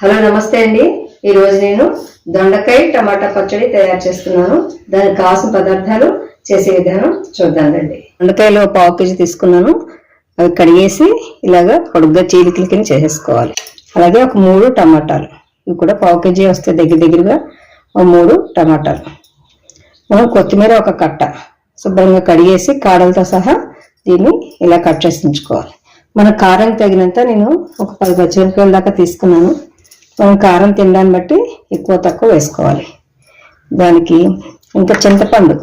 Hello నమస్తే అండి. ఈరోజు నేను దొండకాయ టమాటా పచ్చడి తయారు చేస్తున్నాను. దానికి కావాల్సిన పదార్థాలు చేసే విధానం చూద్దాం రండి దొండకాయలు ఒక పావు కేజీ తీసుకున్నాను. అవి కడిగేసి ఇలాగా పొడుగ్గా చీలికల కింద చేసేసుకోవాలి. అలాగే ఒక మూడు టమాటాలు. ఇవి కూడా పావు కేజీ వస్తాయి దగ్గర దగ్గరగా ఒక మూడు టమాటాలు. మనం కొత్తిమీర ఒక కట్ట. శుభ్రంగా కడిగేసి కాడలతో సహా దీన్ని ఇలా కట్ చేసి ఉంచుకోవాలి మన కారం తగినంత నేను ఒక పది పచ్చిమిరపకాయల దాకా తీసుకున్నాను. మనం కారం తినడాన్ని బట్టి ఎక్కువ తక్కువ వేసుకోవాలి. దానికి ఇంకా చింతపండు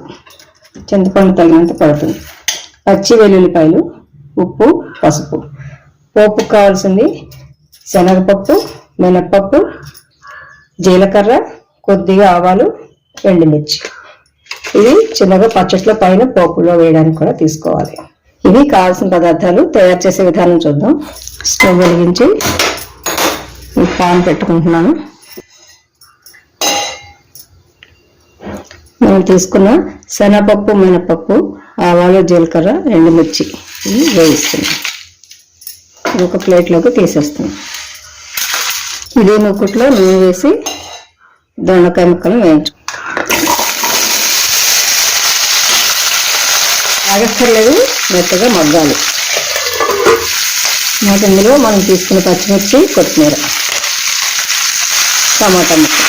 చింతపండు తగినంత పడుతుంది. పచ్చి వెల్లుల్లిపాయలు ఉప్పు పసుపు. పోపుకు కావాల్సింది శనగపప్పు మినప్పప్పు జీలకర్ర కొద్దిగా ఆవాలు ఎండుమిర్చి. ఇది చిన్నగా పచ్చట్లో పైన పోపులో వేయడానికి కూడా తీసుకోవాలి. ఇవి కావాల్సిన పదార్థాలు తయారు చేసే విధానం చూద్దాం. స్టవ్ వెలిగించి ఈ పాన్ పెట్టుకుంటున్నాను. మనం తీసుకున్న శనగపప్పు మినపప్పు ఆవాలు జీలకర్ర ఎండుమిర్చి ఇవి వేయిస్తున్నాం. ఇది ఒక ప్లేట్లోకి తీసేస్తున్నాం. ఇదే ముక్కుట్లో నూనె వేసి దొండకాయ ముక్కలు వేయించుకుంటాం ఆగక్కర్లేదు మెత్తగా మగ్గాలి. నాకు ఇందులో మనం తీసుకున్న పచ్చిమిర్చి కొత్తిమీర టమాటా ముక్క.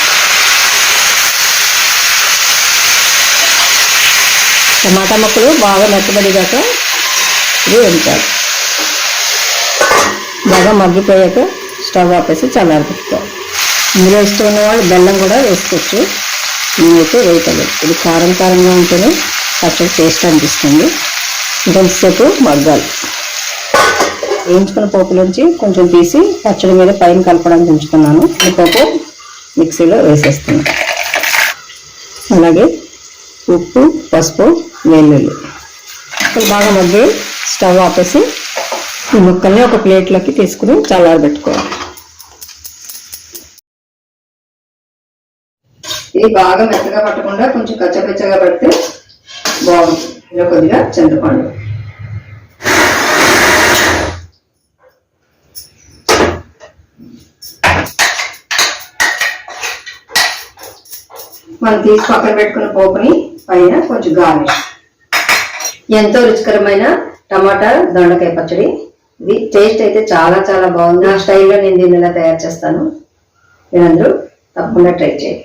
టమాటా ముక్కలు బాగా మెత్తబడిగాక ఇది వేయించాలి బాగా మగ్గిపోయాక స్టవ్ ఆపేసి చల్లారిపెట్టుకోవాలి ఇందులో ఇష్టం ఉన్న వాళ్ళు బెల్లం కూడా వేసుకోవచ్చు. నేనైతే వేయటలేదు ఇది కారం కారంగా ఉంటేనే పచ్చడి టేస్ట్ అనిపిస్తుంది. ఇంకొంతసేపు మగ్గాలి. వేయించుకున్న పోపులోంచి కొంచెం తీసి పచ్చడి మీద పైన కలపడానికి ఉంచుకున్నాను ఈ పోపు మిక్సీలో వేసేస్తున్నాను అలాగే ఉప్పు పసుపు వెల్లుల్లి. ఇప్పుడు బాగా మగ్గి స్టవ్ ఆపేసి ఈ ముక్కల్ని ఒక ప్లేట్లోకి తీసుకుని చల్లారబెట్టుకోవాలి ఇది బాగా మెత్తగా పట్టకుండా కొంచెం కచ్చపచ్చగా పడితే బాగుంది ఇలా కొద్దిగా చింతపండు మనం తీసి పక్కన పెట్టుకున్న పోపుని పైన కొంచెం గార్నిష్ ఎంతో రుచికరమైన టమాటా దొండకాయ పచ్చడి. ఇది టేస్ట్ అయితే చాలా చాలా బాగుంది. నా స్టైల్లో నేను దీన్ని ఇలా తయారు చేస్తాను? మీరందరూ తప్పకుండా ట్రై చేయండి.